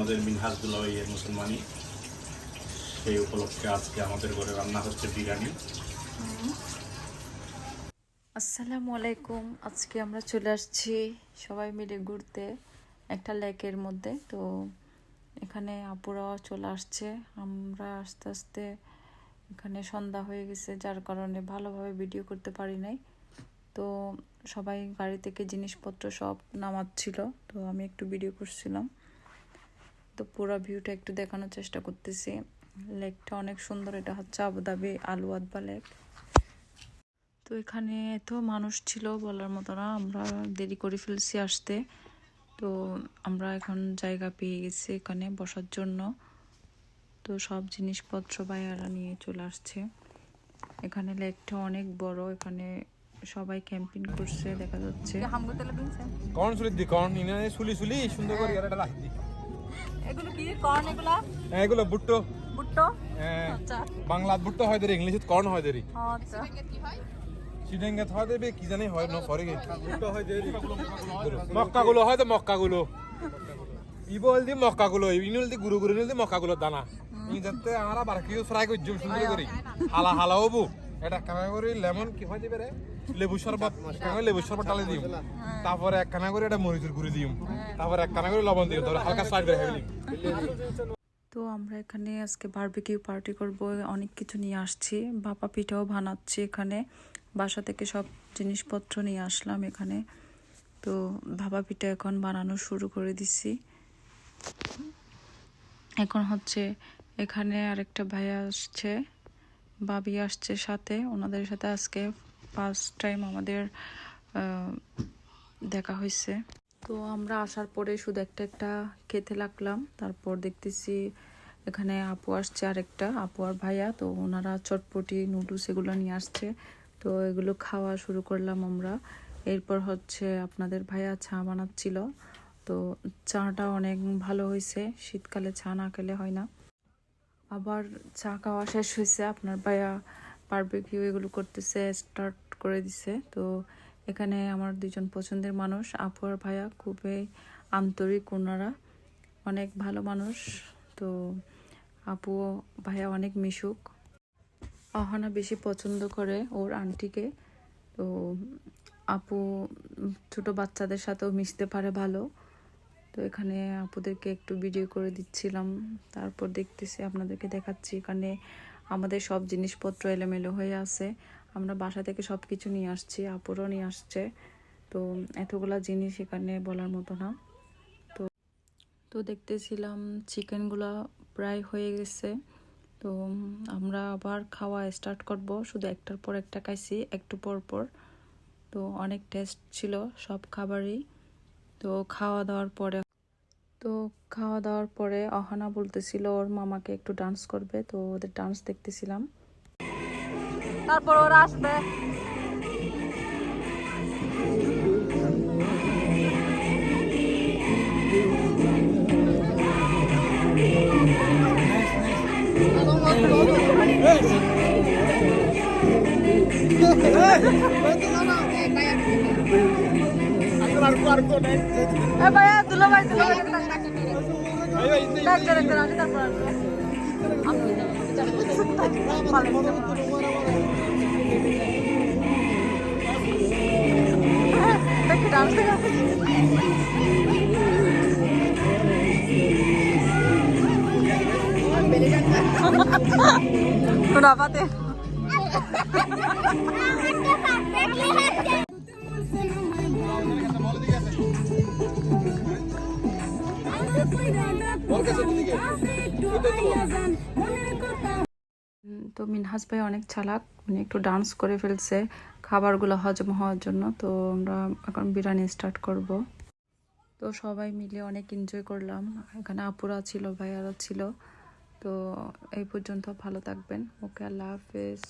আমাদের মিনহাজ দুলাইয়ের মুসলমানি সেই উপলক্ষে আজকে আমাদের ঘরে রান্না হচ্ছে বিরিয়ানি। আসসালামু আলাইকুম। আজকে আমরা চলে আসছি সবাই মিলে ঘুরতে একটা লেকের মধ্যে। তো এখানে আপুরাও চলে আসছে। আমরা আস্তে আস্তে এখানে সন্ধ্যা হয়ে গেছে, যার কারণে ভালোভাবে ভিডিও করতে পারি নাই। তো সবাই গাড়ি থেকে জিনিসপত্র সব নামাচ্ছিল। তো আমি একটু ভিডিও করছিলাম। তো পুরো ভিউটা একটু দেখানোর চেষ্টা করতেছি। লেকটা অনেক সুন্দর এটা হচ্ছে আবুধাবি আলুয়াদবা লেক। তো এখানে এত মানুষ ছিল বলার মতো না আমরা দেরি করে ফেলছি আসতে। তো আমরা এখন জায়গা পেয়ে গেছি এখানে বসার জন্য। তো সব জিনিসপত্র বাইরা নিয়ে চলে আসছে। এখানে লেকটা অনেক বড় এখানে সবাই ক্যাম্পিং করছে দেখা যাচ্ছে। কর্ন সুলি দি কর্ন ইনে সুলি সুলি সুন্দর করে এটা রাখ দি। এগুলো কি? কর্ন এগুলা? হ্যাঁ, এগুলো বুট্টো। হ্যাঁ, আচ্ছা। বাংলা বুট্টো হয় দেরি ইংলিশে কর্ন হয় দেরি। আচ্ছা। সিডেঙ্গে হয় দেবে কি জানি হয় না সরি গে বুট্টো হয় দেরি মক্কা গুলো হয় তো মক্কা গুলো ই বল দি মক্কা গুলো ইনুল দি গুরু গুরু দি মক্কা গুলো দানা ই যাতে আমরা বারকিউ ফ্রাই করি জুম সুন্দর করি। হালা হালা হবু। এটা কানা করি লেমন কি হয় দিবে রে? লেবু শরবত লেবু শরবত ডালে দিম। তারপরে এক কানা করে এটা মরিচুর গুঁড়ি দিম। তারপরে এক কানা করে লবণ দিম। তারপরে হালকা সাইড করে হেবলি তো আমরা এখানে আজকে বারবিকিউ পার্টি করব, অনেক কিছু নিয়ে আসছি। বাপা পিঠাও বানাচ্ছি এখানে। বাসা থেকে সব জিনিসপত্র নিয়ে আসলাম এখানে। তো ভাপা পিঠা এখন বানানো শুরু করে দিচ্ছি এখন হচ্ছে এখানে আরেকটা ভাইয়া আসছে। বাবি আসছে সাথে। ওনাদের সাথে আজকে ফার্স্ট টাইম আমাদের দেখা হয়েছে। তো আমরা আসার পরে শুধু একটা একটা খেতে লাগলাম। তারপর দেখতেছি এখানে আপু আসছে আরেকটা, আপু আর ভাইয়া। তো ওনারা চটপটি, নুডলস এগুলো নিয়ে আসছে। তো এগুলো খাওয়া শুরু করলাম আমরা। এরপর হচ্ছে আপনাদের ভাইয়া চা বানাচ্ছিল। তো চাটা অনেক ভালো হয়েছে। শীতকালে চা না খেলে হয় না। আবার চা খাওয়া শেষ হয়েছে। আপনার ভাইয়া বারবিকিউ এগুলো করতেছে স্টার্ট করে দিছে। তো এখানে আমার দুজন পছন্দের মানুষ, আপু আর ভাইয়া খুবই আন্তরিক ওনারা, অনেক ভালো মানুষ। তো আপু, ভাইয়া অনেক মিশুক। অহনা বেশি পছন্দ করে ওর আন্টিকে। তো আপু ছোট বাচ্চাদের সাথেও মিশতে পারে ভালো। তো এখানে আপুদেরকে একটু ভিডিও করে দিচ্ছিলাম। তারপর দেখতেছি, আপনাদেরকে দেখাচ্ছি। এখানে আমাদের সব জিনিসপত্র এলোমেলো হয়ে আছে। আমরা বাসা থেকে সব কিছু নিয়ে আসছি, আপুরও নিয়ে আসছে। তো এতগুলা জিনিস এখানে বলার মতো না। তো তো দেখতেছিলাম চিকেনগুলো প্রায় হয়ে গেছে। তো আমরা আবার খাওয়া স্টার্ট করব। শুধু একটার পর একটা খাইছি, একটু পর পর। তো অনেক টেস্ট ছিল সব খাবারই। তো খাওয়া দাওয়ার পরে তো খাওয়া দাওয়ার পরে অহানা বলতেছিল ওর মামাকে একটু ডান্স করবে তো ওদের ডান্স দেখতেছিলাম তারপর ওরা আসবে ভাইয়া দুলো ভাই দুলো ভাই ডাক্তার ডাক্তার আসে তারপর ডান্স রাবাতে উম, তো মিনহাস ভাই অনেক চালাক, উনি একটু ডান্স করে ফেলছে, খাবারগুলো হজম হওয়ার জন্য, তো আমরা এখন বিরিয়ানি স্টার্ট করব। তো সবাই মিলে অনেক এনজয় করলাম। এখানে আপুরা ছিল, ভাইয়ারা ছিল, তো এই পর্যন্ত ভালো থাকবেন। ওকে, আল্লাহ হাফেজ।